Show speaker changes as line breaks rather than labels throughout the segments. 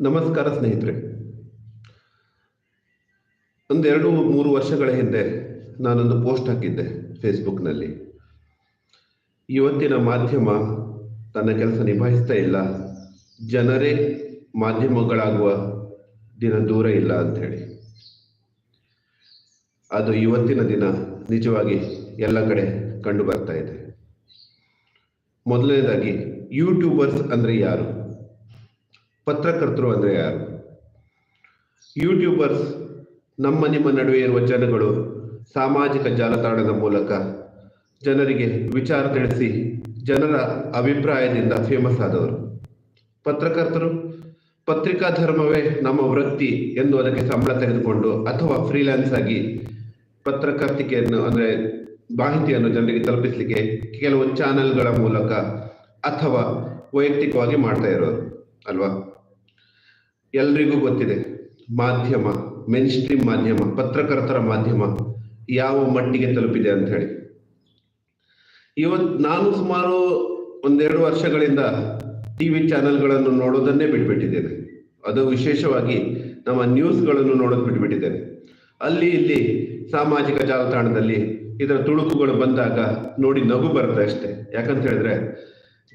ನಮಸ್ಕಾರ ಸ್ನೇಹಿತರೆ. ಒಂದೆರಡು ಮೂರು ವರ್ಷಗಳ ಹಿಂದೆ ನಾನೊಂದು ಪೋಸ್ಟ್ ಹಾಕಿದ್ದೆ ಫೇಸ್ಬುಕ್ನಲ್ಲಿ. ಇವತ್ತಿನ ಮಾಧ್ಯಮ ತನ್ನ ಕೆಲಸ ನಿಭಾಯಿಸ್ತಾ ಇಲ್ಲ. ಜನರೇ ಮಾಧ್ಯಮಗಳಾಗುವ ದಿನ ದೂರ ಇಲ್ಲ ಅಂಥೇಳಿ. ಅದು ಇವತ್ತಿನ ದಿನ ನಿಜವಾಗಿ ಎಲ್ಲ ಕಡೆ ಕಂಡು ಬರ್ತಾ ಇದೆ. ಮೊದಲನೇದಾಗಿ ಯೂಟ್ಯೂಬರ್ಸ್ ಅಂದರೆ ಯಾರು? ಪತ್ರಕರ್ತರು ಅಂದರೆ ಯಾರು? ಯೂಟ್ಯೂಬರ್ಸ್ ನಮ್ಮ ನಿಮ್ಮ ನಡುವೆ ಇರುವ ಜನಗಳು ಸಾಮಾಜಿಕ ಜಾಲತಾಣದ ಮೂಲಕ ಜನರಿಗೆ ವಿಚಾರ ತಿಳಿಸಿ ಜನರ ಅಭಿಪ್ರಾಯದಿಂದ ಫೇಮಸ್ ಆದವರು. ಪತ್ರಕರ್ತರು, ಪತ್ರಿಕಾ ಧರ್ಮವೇ ನಮ್ಮ ವೃತ್ತಿ ಎಂದು ಅದಕ್ಕೆ ಸಂಬಳ ತೆಗೆದುಕೊಂಡು ಅಥವಾ ಫ್ರೀಲ್ಯಾನ್ಸ್ ಆಗಿ ಪತ್ರಕರ್ತಿಕೆಯನ್ನು ಅಂದರೆ ಮಾಹಿತಿಯನ್ನು ಜನರಿಗೆ ತಲುಪಿಸಲಿಕ್ಕೆ ಕೆಲವು ಚಾನೆಲ್ಗಳ ಮೂಲಕ ಅಥವಾ ವೈಯಕ್ತಿಕವಾಗಿ ಮಾಡ್ತಾ ಇರೋರು, ಅಲ್ವಾ? ಎಲ್ರಿಗೂ ಗೊತ್ತಿದೆ, ಮಾಧ್ಯಮ ಮೇನ್ ಸ್ಟ್ರೀಮ್ ಮಾಧ್ಯಮ, ಪತ್ರಕರ್ತರ ಮಾಧ್ಯಮ ಯಾವ ಮಟ್ಟಿಗೆ ತಲುಪಿದೆ ಅಂತ ಹೇಳಿ. ಇವತ್ ನಾನು ಸುಮಾರು ಒಂದೆರಡು ವರ್ಷಗಳಿಂದ ಟಿವಿ ಚಾನೆಲ್ಗಳನ್ನು ನೋಡೋದನ್ನೇ ಬಿಟ್ಬಿಟ್ಟಿದ್ದೇನೆ. ಅದು ವಿಶೇಷವಾಗಿ ನಮ್ಮ ನ್ಯೂಸ್ಗಳನ್ನು ನೋಡೋದು ಬಿಟ್ಬಿಟ್ಟಿದ್ದೇನೆ. ಅಲ್ಲಿ ಇಲ್ಲಿ ಸಾಮಾಜಿಕ ಜಾಲತಾಣದಲ್ಲಿ ಇದರ ತುಣುಕುಗಳು ಬಂದಾಗ ನೋಡಿ ನಗು ಬರುತ್ತೆ ಅಷ್ಟೇ. ಯಾಕಂತ ಹೇಳಿದ್ರೆ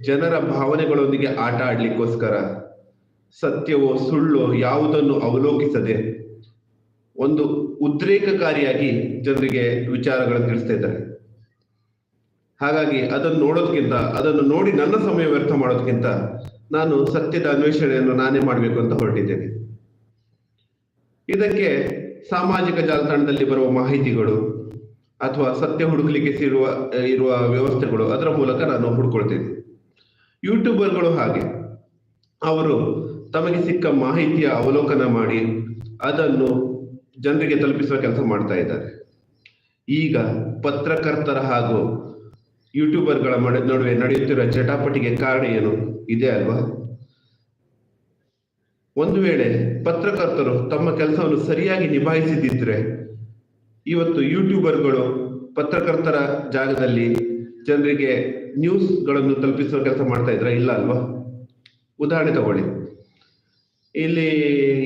ಜನರ ಭಾವನೆಗಳೊಂದಿಗೆ ಆಟ ಆಡ್ಲಿಕ್ಕೋಸ್ಕರ ಸತ್ಯವೋ ಸುಳ್ಳು ಯಾವುದನ್ನು ಅವಲೋಕಿಸದೆ ಒಂದು ಉದ್ರೇಕಕಾರಿಯಾಗಿ ಜನರಿಗೆ ವಿಚಾರಗಳನ್ನು ತಿಳಿಸ್ತಾ ಇದ್ದಾರೆ. ಹಾಗಾಗಿ ಅದನ್ನು ನೋಡೋದಕ್ಕಿಂತ ಅದನ್ನು ನೋಡಿ ನನ್ನ ಸಮಯ ವ್ಯರ್ಥ ಮಾಡೋದಕ್ಕಿಂತ ನಾನು ಸತ್ಯದ ಅನ್ವೇಷಣೆಯನ್ನು ನಾನೇ ಮಾಡಬೇಕು ಅಂತ ಹೊರಟಿದ್ದೇನೆ. ಇದಕ್ಕೆ ಸಾಮಾಜಿಕ ಜಾಲತಾಣದಲ್ಲಿ ಬರುವ ಮಾಹಿತಿಗಳು ಅಥವಾ ಸತ್ಯ ಹುಡುಕಲಿಕ್ಕೆ ಸಿರುವ ಇರುವ ವ್ಯವಸ್ಥೆಗಳು ಅದರ ಮೂಲಕ ನಾನು ಹುಡ್ಕೊಳ್ತೇನೆ. ಯೂಟ್ಯೂಬರ್ಗಳು ಹಾಗೆ. ಅವರು ತಮಗೆ ಸಿಕ್ಕ ಮಾಹಿತಿಯ ಅವಲೋಕನ ಮಾಡಿ ಅದನ್ನು ಜನರಿಗೆ ತಲುಪಿಸುವ ಕೆಲಸ ಮಾಡ್ತಾ ಇದ್ದಾರೆ. ಈಗ ಪತ್ರಕರ್ತರ ಹಾಗೂ ಯೂಟ್ಯೂಬರ್ಗಳ ನಡುವೆ ನಡೆಯುತ್ತಿರುವ ಚಟಾಪಟಿಗೆ ಕಾರಣ ಏನು? ಇದೆ ಅಲ್ವಾ? ಒಂದು ವೇಳೆ ಪತ್ರಕರ್ತರು ತಮ್ಮ ಕೆಲಸವನ್ನು ಸರಿಯಾಗಿ ನಿಭಾಯಿಸಿದ್ದರೆ ಇವತ್ತು ಯೂಟ್ಯೂಬರ್ಗಳು ಪತ್ರಕರ್ತರ ಜಾಗದಲ್ಲಿ ಜನರಿಗೆ ನ್ಯೂಸ್ಗಳನ್ನು ತಲುಪಿಸುವ ಕೆಲಸ ಮಾಡ್ತಾ ಇದ್ರ? ಇಲ್ಲ ಅಲ್ವಾ? ಉದಾಹರಣೆ ತಗೊಳ್ಳಿ. ಇಲ್ಲಿ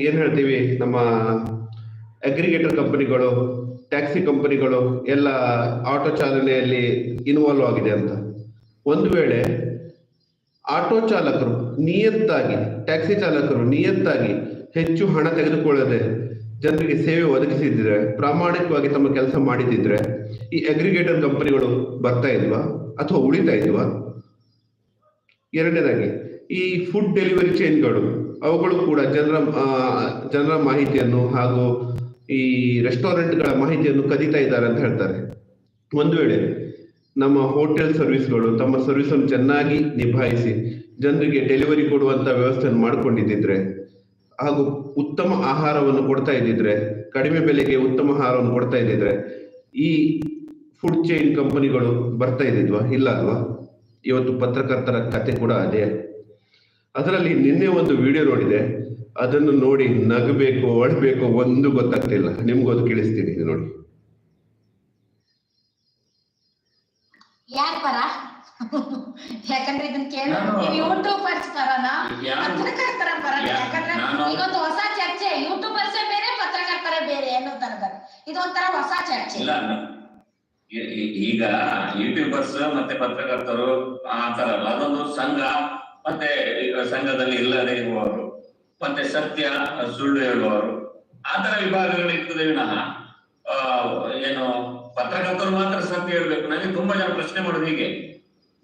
ಏನ್ ಹೇಳ್ತೀವಿ, ನಮ್ಮ ಅಗ್ರಿಗೇಟರ್ ಕಂಪನಿಗಳು ಟ್ಯಾಕ್ಸಿ ಕಂಪನಿಗಳು ಎಲ್ಲ ಆಟೋ ಚಾಲನೆಯಲ್ಲಿ ಇನ್ವಾಲ್ವ್ ಆಗಿದೆ ಅಂತ. ಒಂದು ವೇಳೆ ಆಟೋ ಚಾಲಕರು ನಿಯತ್ತಾಗಿ ಟ್ಯಾಕ್ಸಿ ಚಾಲಕರು ನಿಯತ್ತಾಗಿ ಹೆಚ್ಚು ಹಣ ತೆಗೆದುಕೊಳ್ಳದೆ ಜನರಿಗೆ ಸೇವೆ ಒದಗಿಸಿದ್ರೆ, ಪ್ರಾಮಾಣಿಕವಾಗಿ ತಮ್ಮ ಕೆಲಸ ಮಾಡಿದಿದ್ರೆ, ಈ ಅಗ್ರಿಗೇಟರ್ ಕಂಪನಿಗಳು ಬರ್ತಾ ಇಲ್ವಾ ಅಥವಾ ಉಳಿತಾ ಇಲ್ವಾ ಎರಡನೇದಾಗಿ, ಈ ಫುಡ್ ಡೆಲಿವರಿ ಚೈನ್ಗಳು ಅವುಗಳು ಕೂಡ ಜನರ ಜನರ ಮಾಹಿತಿಯನ್ನು ಹಾಗೂ ಈ ರೆಸ್ಟೋರೆಂಟ್ಗಳ ಮಾಹಿತಿಯನ್ನು ಕದೀತಾ ಇದ್ದಾರೆ ಅಂತ ಹೇಳ್ತಾರೆ. ಒಂದು ವೇಳೆ ನಮ್ಮ ಹೋಟೆಲ್ ಸರ್ವಿಸ್ಗಳು ತಮ್ಮ ಸರ್ವಿಸ್ ಅನ್ನು ಚೆನ್ನಾಗಿ ನಿಭಾಯಿಸಿ ಜನರಿಗೆ ಡೆಲಿವರಿ ಕೊಡುವಂತ ವ್ಯವಸ್ಥೆಯನ್ನು ಮಾಡಿಕೊಂಡಿದ್ದಿದ್ರೆ ಹಾಗೂ ಉತ್ತಮ ಆಹಾರವನ್ನು ಕೊಡ್ತಾ ಇದ್ದಿದ್ರೆ, ಕಡಿಮೆ ಬೆಲೆಗೆ ಉತ್ತಮ ಆಹಾರವನ್ನು ಕೊಡ್ತಾ ಇದ್ದಿದ್ರೆ ಈ ಫುಡ್ ಚೈನ್ ಕಂಪನಿಗಳು ಬರ್ತಾ ಇದ್ದಿದ್ವಾ? ಇಲ್ಲ ಅಲ್ವಾ? ಇವತ್ತು ಪತ್ರಕರ್ತರ ಕತೆ ಕೂಡ ಅದೇ. ಅದರಲ್ಲಿ ನಿನ್ನೆ ಒಂದು ವಿಡಿಯೋ ನೋಡಿದೆ. ಅದನ್ನು ನೋಡಿ ನಗಬೇಕು ಅಳಬೇಕು ಒಂದು ಗೊತ್ತಾಗ್ತಿಲ್ಲ. ನಿಮ್ಗೂ ಅದು ಕೇಳಿಸ್ತೀನಿ ಇದು ನೋಡಿ.
ಯಾಕ್ ಪರ? ಯಾಕಂದ್ರೆ ಇದನ್ನ ಕೇಳ ಯೂಟ್ಯೂಬರ್ಸ್ ಪರನ ಪತ್ರಕರ್ತರ ಪರ ಯಾಕಂದ್ರೆ
ನಾನು-
ಈಗೊಂದು ಹೊಸ ಚರ್ಚೆ. ಯೂಟ್ಯೂಬರ್ಸ್ ಬೇರೆ ಪತ್ರಕರ್ತರೇ ಬೇರೆ ಅನ್ನೋ ತರದ ಇದೊಂಥರ ಹೊಸ ಚರ್ಚೆ.
ಈಗ ಯೂಟ್ಯೂಬರ್ಸ್ ಮತ್ತೆ ಪತ್ರಕರ್ತರು ಆ ತರ ಅಲ್ಲ. ಅದೊಂದು ಸಂಘ. ಮತ್ತೆ ಸಂಘದಲ್ಲಿ ಇಲ್ಲದೆ ಇರುವವರು, ಮತ್ತೆ ಸತ್ಯ ಸುಳ್ಳು ಹೇಳುವವರು ಆತರ ತರ ವಿಭಾಗಗಳು ಇರ್ತದೆ ವಿನಃ. ಏನು, ಪತ್ರಕರ್ತರು ಮಾತ್ರ ಸತ್ಯ ಹೇಳ್ಬೇಕು. ನನಗೆ ತುಂಬಾ ಜನ ಪ್ರಶ್ನೆ ಮಾಡೋದು ಹೀಗೆ.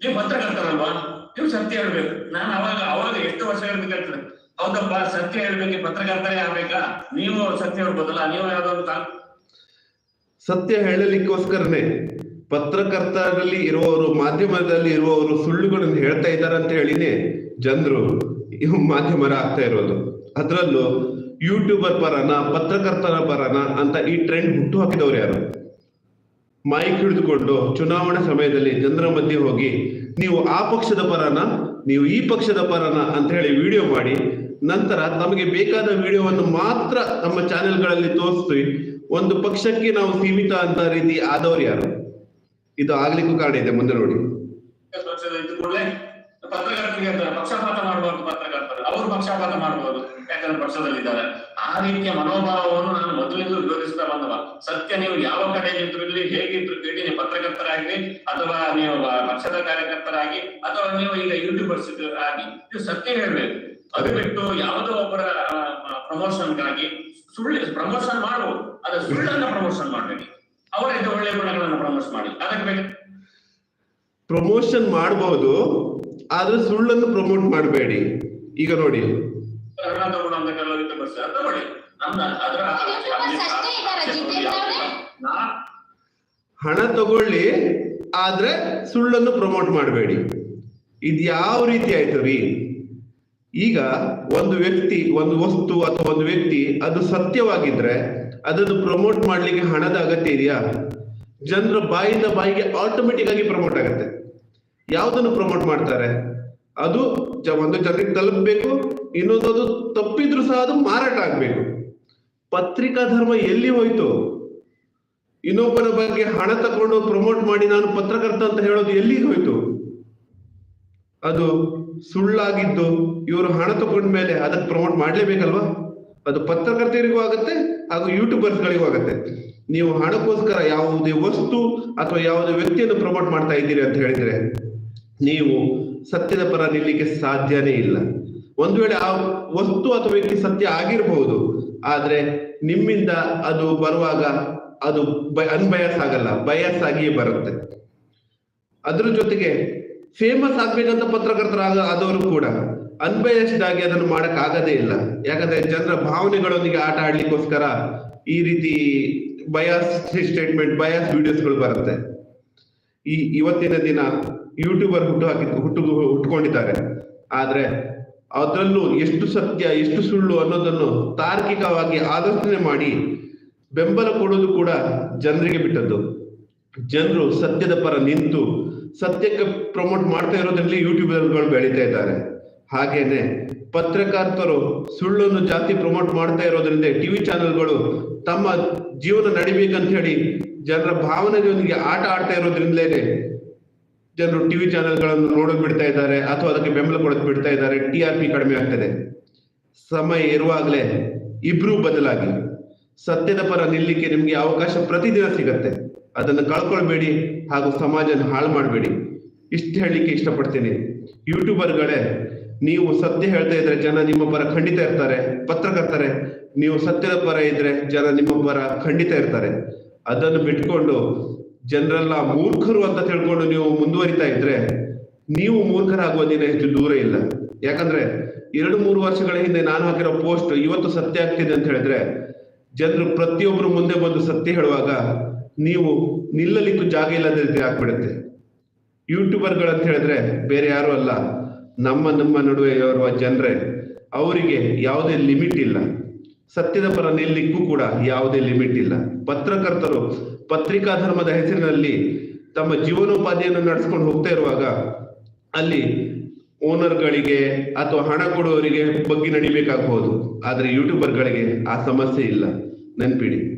ನೀವು ಪತ್ರಕರ್ತರಲ್ವಾ? ನೀವು ಸತ್ಯ ಹೇಳ್ಬೇಕು. ನಾನು ಅವಾಗ ಅವಾಗ ಎಷ್ಟು ವರ್ಷ ಹೇಳ್ಬೇಕಾಗ್ತದೆ? ಹೌದಪ್ಪ, ಸತ್ಯ ಹೇಳ್ಬೇಕು, ಪತ್ರಕರ್ತರೇ ಆಗ್ಬೇಕಾ? ನೀವು ಸತ್ಯ ಹೇಳ್ಬೋದಲ್ಲ, ನೀವು ಯಾವ್ದಾದ್ರು
ಸತ್ಯ ಹೇಳಲಿಕ್ಕೋಸ್ಕರನೇ ಪತ್ರಕರ್ತರಲ್ಲಿ ಇರುವವರು, ಮಾಧ್ಯಮದಲ್ಲಿ ಇರುವವರು ಸುಳ್ಳುಗಳನ್ನು ಹೇಳ್ತಾ ಇದ್ದಾರೆ ಅಂತ ಹೇಳಿನೇ ಜನರು ಮಾಧ್ಯಮರ ಆಗ್ತಾ ಇರೋದು. ಅದರಲ್ಲೂ ಯೂಟ್ಯೂಬರ್ ಪರನ, ಪತ್ರಕರ್ತರ ಪರನ ಅಂತ ಈ ಟ್ರೆಂಡ್ ಹುಟ್ಟು ಹಾಕಿದವ್ರು ಯಾರು? ಮೈಕ್ ಹಿಡಿದುಕೊಂಡು ಚುನಾವಣೆ ಸಮಯದಲ್ಲಿ ಜನರ ಮಧ್ಯೆ ಹೋಗಿ, ನೀವು ಆ ಪಕ್ಷದ ಪರನ, ನೀವು ಈ ಪಕ್ಷದ ಪರನ ಅಂತ ಹೇಳಿ ವಿಡಿಯೋ ಮಾಡಿ, ನಂತರ ತಮಗೆ ಬೇಕಾದ ವಿಡಿಯೋವನ್ನು ಮಾತ್ರ ನಮ್ಮ ಚಾನೆಲ್ಗಳಲ್ಲಿ ತೋರಿಸ್ತೀವಿ ಒಂದು ಪಕ್ಷಕ್ಕೆ ನಾವು ಸೀಮಿತ ಅಂತ ರೀತಿ ಆದವ್ರು ಯಾರು? ಇದು ಆಗ್ಲಿಕ್ಕೂ ಕಾರಣ ಇದೆ, ಮುಂದೆ ನೋಡಿ.
ಪಕ್ಷದ ಇದ್ದ ಕೂಡಲೇ ಪತ್ರಕರ್ತರಿಗೆ ಪಕ್ಷಪಾತ ಮಾಡಬಾರ್ದು ಪತ್ರಕರ್ತರು, ಅವರು ಪಕ್ಷಪಾತ ಮಾಡಬಹುದು ಯಾಕಂದ್ರೆ ಪಕ್ಷದಲ್ಲಿದ್ದಾರೆ. ಆ ರೀತಿಯ ಮನೋಭಾವವನ್ನು ನಾನು ಮೊದಲಿಂದಲೂ ವಿರೋಧಿಸ್ತಾ ಬಂದವ. ಸತ್ಯ ನೀವು ಯಾವ ಕಡೆ ನಿಂತಿರಲಿ ಹೇಗಿದ್ರು ಕೇಳಿ ನೀವು ಪತ್ರಕರ್ತರಾಗ್ಲಿ ಅಥವಾ ನೀವು ಪಕ್ಷದ ಕಾರ್ಯಕರ್ತರಾಗಿ, ಅಥವಾ ನೀವು ಈಗ ಯೂಟ್ಯೂಬರ್ಸ್ ಆಗಿ, ನೀವು ಸತ್ಯ ಹೇಳ್ಬೇಕು. ಅದು ಬಿಟ್ಟು ಯಾವುದೋ ಒಬ್ಬರ ಪ್ರಮೋಷನ್ಗಾಗಿ ಸುಳ್ಳು ಪ್ರಮೋಷನ್ ಮಾಡಬಹುದು ಅದ ಸುಳ್ಳನ್ನ ಪ್ರಮೋಷನ್ ಮಾಡಬೇಡಿ ಅವರಿಂದ ಒಳ್ಳೆಯ ಗುಣಗಳನ್ನು ಪ್ರಮೋಷನ್ ಮಾಡಿ ಅದಕ್ಕೆ ಬೇಕು.
ಪ್ರಮೋಷನ್ ಮಾಡಬಹುದು ಆದ್ರೆ ಸುಳ್ಳನ್ನು ಪ್ರಮೋಟ್ ಮಾಡಬೇಡಿ. ಈಗ ನೋಡಿ. ಹಣ ತಗೊಳ್ಳಿ ಆದ್ರೆ ಸುಳ್ಳನ್ನು ಪ್ರಮೋಟ್ ಮಾಡಬೇಡಿ. ಇದು ಯಾವ ರೀತಿ ಆಯ್ತು ರೀ? ಈಗ ಒಂದು ವ್ಯಕ್ತಿ, ಒಂದು ವಸ್ತು ಅಥವಾ ಒಂದು ವ್ಯಕ್ತಿ ಅದು ಸತ್ಯವಾಗಿದ್ರೆ ಅದನ್ನು ಪ್ರಮೋಟ್ ಮಾಡ್ಲಿಕ್ಕೆ ಹಣದ ಅಗತ್ಯ ಇದೆಯಾ? ಜನರ ಬಾಯಿಂದ ಬಾಯಿಗೆ ಆಟೋಮೆಟಿಕ್ ಆಗಿ ಪ್ರಮೋಟ್ ಆಗುತ್ತೆ. ಯಾವುದನ್ನು ಪ್ರಮೋಟ್ ಮಾಡ್ತಾರೆ? ಅದು ಒಂದು ಜನರಿಗೆ ತಲುಪಬೇಕು, ಇನ್ನೊಂದು ಅದು ತಪ್ಪಿದ್ರು ಸಹ ಅದು ಮಾರಾಟ ಆಗ್ಬೇಕು. ಪತ್ರಿಕಾ ಧರ್ಮ ಎಲ್ಲಿ ಹೋಯ್ತು? ಇನ್ನೊಬ್ಬರ ಬಗ್ಗೆ ಹಣ ತಗೊಂಡು ಪ್ರಮೋಟ್ ಮಾಡಿ ನಾನು ಪತ್ರಕರ್ತ ಅಂತ ಹೇಳೋದು ಎಲ್ಲಿಗೆ ಹೋಯ್ತು? ಅದು ಸುಳ್ಳಾಗಿದ್ದು ಇವರು ಹಣ ತಗೊಂಡ ಮೇಲೆ ಅದಕ್ಕೆ ಪ್ರಮೋಟ್ ಮಾಡ್ಲೇಬೇಕಲ್ವಾ? ಅದು ಪತ್ರಕರ್ತರಿಗೂ ಆಗುತ್ತೆ ಹಾಗೂ ಯೂಟ್ಯೂಬರ್ಸ್ ಗಳಿಗೂ ಆಗುತ್ತೆ. ನೀವು ಹಣಕ್ಕೋಸ್ಕರ ಯಾವುದೇ ವಸ್ತು ಅಥವಾ ಯಾವುದೇ ವ್ಯಕ್ತಿಯನ್ನು ಪ್ರಮೋಟ್ ಮಾಡ್ತಾ ಇದ್ದೀರಿ ಅಂತ ಹೇಳಿದ್ರೆ ನೀವು ಸತ್ಯದ ಪರ ನಿಲ್ಲಿಕ್ಕೆ ಸಾಧ್ಯನೇ ಇಲ್ಲ. ಒಂದು ವೇಳೆ ಆ ವಸ್ತು ಅಥವಾ ವ್ಯಕ್ತಿ ಸತ್ಯ ಆಗಿರಬಹುದು ಆದ್ರೆ ನಿಮ್ಮಿಂದ ಅದು ಬರುವಾಗ ಅದು ಅನ್ಬಯಸ್ ಆಗಲ್ಲ ಬಯಸ್ ಆಗಿಯೇ ಬರುತ್ತೆ. ಅದ್ರ ಜೊತೆಗೆ ಫೇಮಸ್ ಆಗ್ಬೇಕಂತ ಪತ್ರಕರ್ತರಾಗ ಆದವರು ಕೂಡ ಅನ್ಬಯಸ್ಡ್ ಆಗಿ ಅದನ್ನು ಮಾಡಕ್ ಆಗದೇ ಇಲ್ಲ. ಯಾಕಂದ್ರೆ ಜನರ ಭಾವನೆಗಳೊಂದಿಗೆ ಆಟ ಆಡ್ಲಿಕ್ಕೋಸ್ಕರ ಈ ರೀತಿ ಬಯಾಸ್ ಸ್ಟೇಟ್ಮೆಂಟ್ ಬಯಾಸ್ ವಿಡಿಯೋಸ್ಗಳು ಬರುತ್ತೆ. ಈ ಇವತ್ತಿನ ದಿನ ಯೂಟ್ಯೂಬರ್ ಹುಟ್ಟು ಹಾಕಿ, ಹುಟ್ಟು ಹುಟ್ಕೊಂಡಿದ್ದಾರೆ ಆದ್ರೆ ಅದರಲ್ಲೂ ಎಷ್ಟು ಸತ್ಯ, ಎಷ್ಟು ಸುಳ್ಳು ಅನ್ನೋದನ್ನು ತಾರ್ಕಿಕವಾಗಿ ಆಲೋಚನೆ ಮಾಡಿ ಬೆಂಬಲ ಕೊಡೋದು ಕೂಡ ಜನರಿಗೆ ಬಿಟ್ಟದ್ದು. ಜನರು ಸತ್ಯದ ಪರ ನಿಂತು ಸತ್ಯಕ್ಕೆ ಪ್ರಮೋಟ್ ಮಾಡ್ತಾ ಇರೋದ್ರಲ್ಲಿ ಯೂಟ್ಯೂಬರ್ಗಳು ಬೆಳೀತಾ ಇದ್ದಾರೆ. ಹಾಗೇನೆ ಪತ್ರಕರ್ತರು ಸುಳ್ಳನ್ನು ಜಾಸ್ತಿ ಪ್ರಮೋಟ್ ಮಾಡ್ತಾ ಇರೋದ್ರಿಂದ ಟಿವಿ ಚಾನೆಲ್ಗಳು ತಮ್ಮ ಜೀವನ ನಡಿಬೇಕಂತ ಹೇಳಿ ಜನರ ಭಾವನೆಯೊಂದಿಗೆ ಆಟ ಆಡ್ತಾ ಇರೋದ್ರಿಂದಲೇ ಜನರು ಟಿವಿ ಚಾನೆಲ್ಗಳನ್ನು ನೋಡೋದು ಬಿಡ್ತಾ ಇದ್ದಾರೆ ಅಥವಾ ಅದಕ್ಕೆ ಬೆಂಬಲ ಕೊಡೋದು ಬಿಡ್ತಾ ಇದ್ದಾರೆ. ಟಿ ಆರ್ ಪಿ ಕಡಿಮೆ ಆಗ್ತದೆ. ಸಮಯ ಇರುವಾಗಲೇ ಇಬ್ರು ಬದಲಾಗಿ ಸತ್ಯದ ಪರ ನಿಲ್ಲಿಕ್ಕೆ ನಿಮ್ಗೆ ಅವಕಾಶ ಪ್ರತಿದಿನ ಸಿಗತ್ತೆ. ಅದನ್ನು ಕಳ್ಕೊಳ್ಬೇಡಿ ಹಾಗೂ ಸಮಾಜನ ಹಾಳು ಮಾಡಬೇಡಿ. ಇಷ್ಟು ಹೇಳಲಿಕ್ಕೆ ಇಷ್ಟಪಡ್ತೀನಿ. ಯೂಟ್ಯೂಬರ್ಗಳೇ, ನೀವು ಸತ್ಯ ಹೇಳ್ತಾ ಇದ್ರೆ ಜನ ನಿಮ್ಮ ಪರ ಖಂಡಿತ ಇರ್ತಾರೆ, ಪತ್ರಕರ್ತರೆ. ನೀವು ಸತ್ಯದ ಪರ ಇದ್ರೆ ಜನ ನಿಮ್ಮ ಪರ ಖಂಡಿತ ಇರ್ತಾರೆ. ಅದನ್ನು ಬಿಟ್ಕೊಂಡು ಜನರೆಲ್ಲ ಮೂರ್ಖರು ಅಂತ ತಿಳ್ಕೊಂಡು ನೀವು ಮುಂದುವರಿತಾ ಇದ್ರೆ, ನೀವು ಮೂರ್ಖರಾಗುವ ದಿನ ಹೆಚ್ಚು ದೂರ ಇಲ್ಲ. ಯಾಕಂದ್ರೆ ಎರಡು ಮೂರು ವರ್ಷಗಳ ಹಿಂದೆ ನಾನು ಹಾಕಿರೋ ಪೋಸ್ಟ್ ಇವತ್ತು ಸತ್ಯ ಆಗ್ತಿದೆ ಅಂತ ಹೇಳಿದ್ರೆ, ಜನರು ಪ್ರತಿಯೊಬ್ರು ಮುಂದೆ ಬಂದು ಸತ್ಯ ಹೇಳುವಾಗ ನೀವು ನಿಲ್ಲಲಿಕ್ಕೂ ಜಾಗ ಇಲ್ಲದ ರೀತಿ ಆಗ್ಬಿಡುತ್ತೆ. ಯೂಟ್ಯೂಬರ್ಗಳು ಅಂತ ಹೇಳಿದ್ರೆ ಬೇರೆ ಯಾರು ಅಲ್ಲ. ನಮ್ಮ ನಮ್ಮ ನಡುವೆ ಇರುವ ಜನರೇ, ಅವರಿಗೆ ಯಾವುದೇ ಲಿಮಿಟ್ ಇಲ್ಲ. ಸತ್ಯದ ಪರ ನಿಲ್ಲಿಕ್ಕೂ ಕೂಡ ಯಾವುದೇ ಲಿಮಿಟ್ ಇಲ್ಲ. ಪತ್ರಕರ್ತರು ಪತ್ರಿಕಾ ಧರ್ಮದ ಹೆಸರಿನಲ್ಲಿ ತಮ್ಮ ಜೀವನೋಪಾಧಿಯನ್ನು ನಡೆಸ್ಕೊಂಡು ಹೋಗ್ತಾ ಇರುವಾಗ ಅಲ್ಲಿ ಓನರ್ಗಳಿಗೆ ಅಥವಾ ಹಣ ಕೊಡುವವರಿಗೆ ಬಗ್ಗಿ ನಡಿಬೇಕಾಗಬಹುದು ಆದ್ರೆ ಯೂಟ್ಯೂಬರ್ಗಳಿಗೆ ಆ ಸಮಸ್ಯೆ ಇಲ್ಲ. ನೆನ್ಪಿಡಿ.